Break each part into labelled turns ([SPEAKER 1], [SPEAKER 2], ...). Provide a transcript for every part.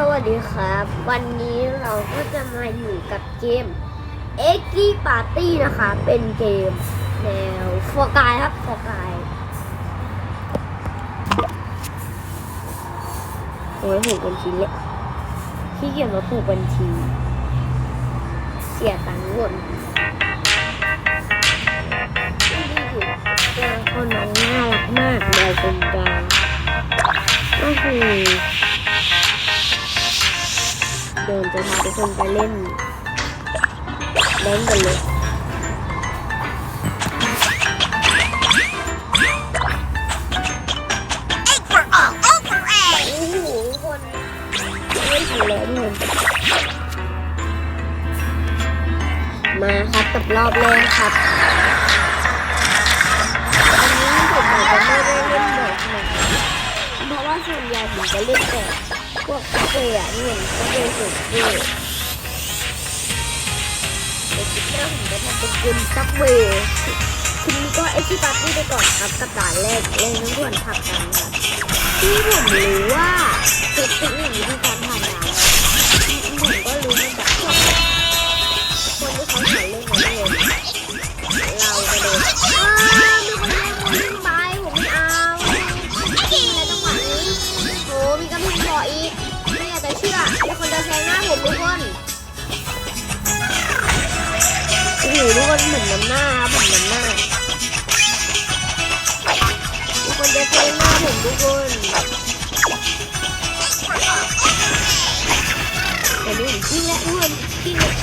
[SPEAKER 1] สวัสดีครับ วันนี้เราก็จะมาอยู่กับเกม e x i Party นะคะ เป็นเกมแนวฟอร์กายครับฟอร์กายโอ้ยผูกบัญชีเละขี้เกียจมาผูกบัญชี เสียตังค์หมดนี่อยู่เจอคนน้องน่ารักมากเลยเป็นดาวก็คือ จะพาทุกคนไปเล่นเล่นกันเลยโอ้โหทุกคนไม่ทันแล้วทุกคนมาครับกับรอบแรกครับ ว่าส่วนใหญ่ผมจะเล่นแต่พวกเสือเงินก็เป็นสุดเกย์เดี๋ยวคลิปหน้าผมจะทำเป็นเกมซับเวย์ทีนี้ก็เอ็กซ์ปาร์ตี้ไปก่อนครับกับด่านแรกเล่นน้ำด่วนผักกันครับที่ผมรู้ว่าเทคนิควิธีการผ่า ออีก ไม่อยากจะเชื่อมีคนจะแซงหน้าผมทุกคนโอ้โหทุกคนเหมือนน้ำหน้าครับเหมือนน้ำหน้าทุกคนจะเทหน้าผมทุกคนแต่นี่ผมกิ้งแล้วทุกคนกิ้งแล้ว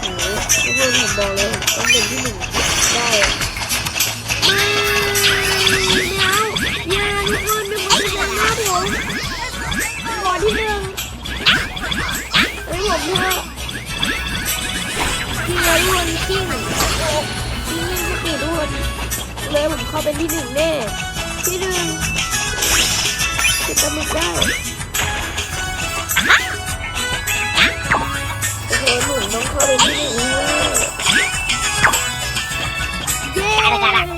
[SPEAKER 1] โอ้โหทุกคนผมบอกเลยต้องเป็นที่หนึ่ง เลยผมเข้าเป็นที่หนึ่งแน่ ที่หนึ่งจะตมุกได้โอ้โหหนุ่มต้องเข้าเป็นที่หนึ่งแน่เย้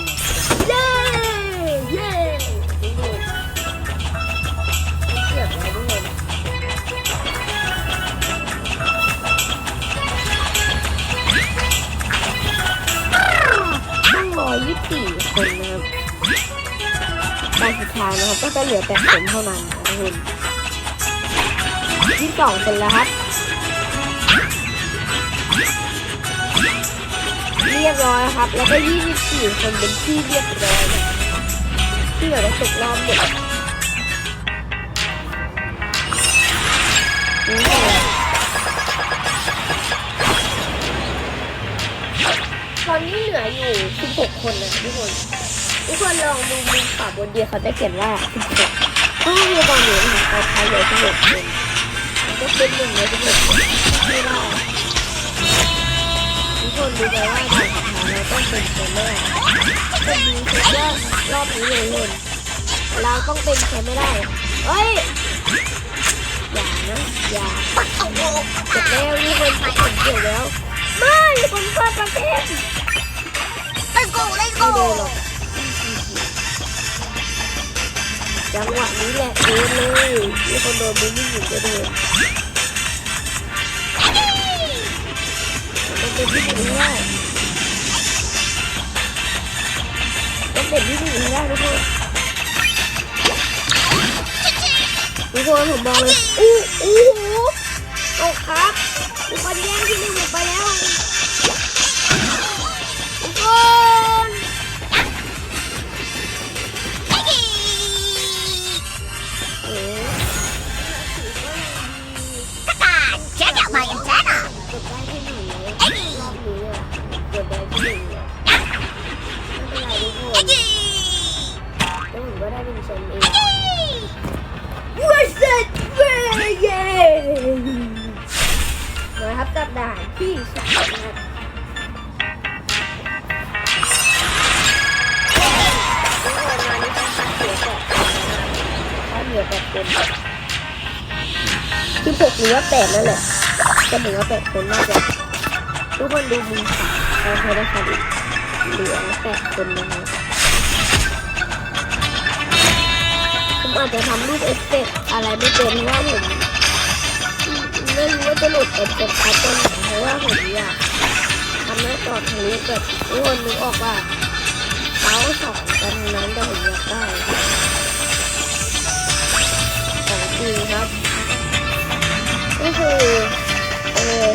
[SPEAKER 1] คนนะครับตอนสุดท้ายนะครับก็จะเหลือแปดคนเท่านั้นนะทุกคนยี่สิบสองคนแล้วครับ เรียบร้อยครับ แล้วก็ยี่สิบสี่คนเป็นที่เรียบร้อยนะที่เหลือจะตกรอบหมดโตอนนี้เหลืออยู่ 16 คนนะทุกคน ทุกคนลองดูมุมขวาบนเดียวเขาจะเขียนว่า16ก็คือตอนนี้นะคะเขาใช้เลือ16คนก็เป็นหนึ่งใน16คนไม่ได้ทุกคนดูไปว่าด่านสุดท้ายเราต้องเป็นแชมป์แน่เป็นมีสุดยอดรอบนี้เลยเลยเราต้องเป็นแชมป์ไม่ได้เฮ้ยอย่านะอย่าเสร็จแล้วนี่คนผมเกี่ยวแล้วไม่ผมเปิดประเทศ
[SPEAKER 2] go, let's
[SPEAKER 1] ไม่โดนหรอกจังหวะนี้แหละโดนเลยมีคนโดนบูมมิ่งอยู่จะโดนต้องเป็นที่หนึ่งให้ได้ต้องเป็นที่หนึ่งให้ได้ทุกคนทุกคนผมบอกเลยอู้อู้หูเอาครับทุกคนแย่งที่หนึ่งผมไปแล้ว มาครับกับด่านที่สองนะครับทุกคนมานี่ต้องคัดเสียแปดคนตัดเหลือแปดคนที่หกหรือว่าแปดนั่นแหละจะถึงว่าแปดคนน่าจะทุกคนดูมุมขวาเขาใช้ได้คัดอีกเหลือแปดคนนะครับผมอาจจะทำรูปเอฟเฟกอะไรไม่เป็นเพราะว่าผม ไม่รู้ว่าจะหลุดเอฟเฟกต์อะไรต้นไหนเพราะว่าผมอยากทำให้ต่อทางนี้เกิดทุกคนนึกออกว่าเขาสองกันนั้นแต่ผมอยากได้ของจริงครับก็คือเออ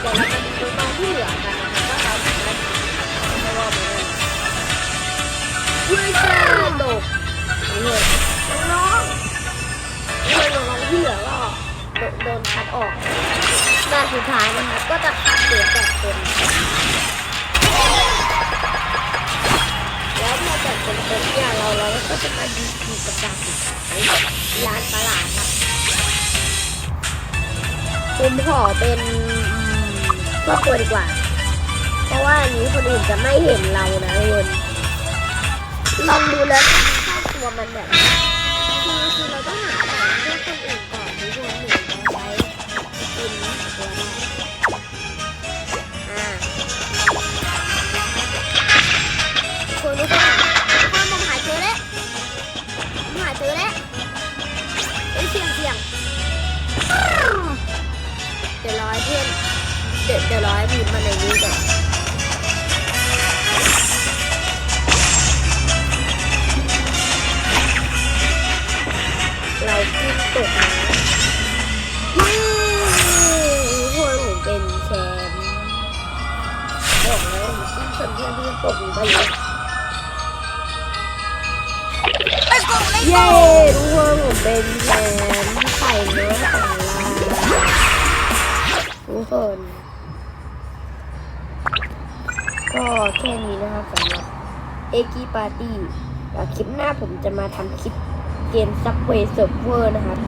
[SPEAKER 1] แต่เราจะมีตัวน้องที่เหลือกันนะครับว่าเราสามารถไม่รอดไม่ได้เว้ยจ้าตกเลยน้องๆเพื่อนน้องๆที่เหลือก็โดนคัดออกด่านสุดท้ายนะครับก็จะคัดเหลือแปดคนแล้วพอแปดคนเต็มเนี่ยเราเราก็จะมาดีกีกับด่านสุดท้ายร้านประหลาดครับ ผมขอเป็นครอบครัวดีกว่า เพราะว่าอันนี้คนอื่นจะไม่เห็นเรานะทุกคนลองดูแล้วครอบครัวมันแบบ พื่อนเดี๋ยวเดี๋ยวรอให้พิมพ์มาในนี้ก่อนเราขึ้นตกนะเย้ทุกคนผมเป็นแชมป์บอกแล้วผมขึ้นชนเพื่อนที่ตกไปเลยเย้ทุกคนผมเป็นแชมป์ไข่เนื้อ กคนก็แค่นี้นะครับสำหรับเอกีปาร์ตี้แล้วคลิปหน้าผมจะมาทำคลิปเกมซับเวย์เซิร์ฟเวอร์นะครับ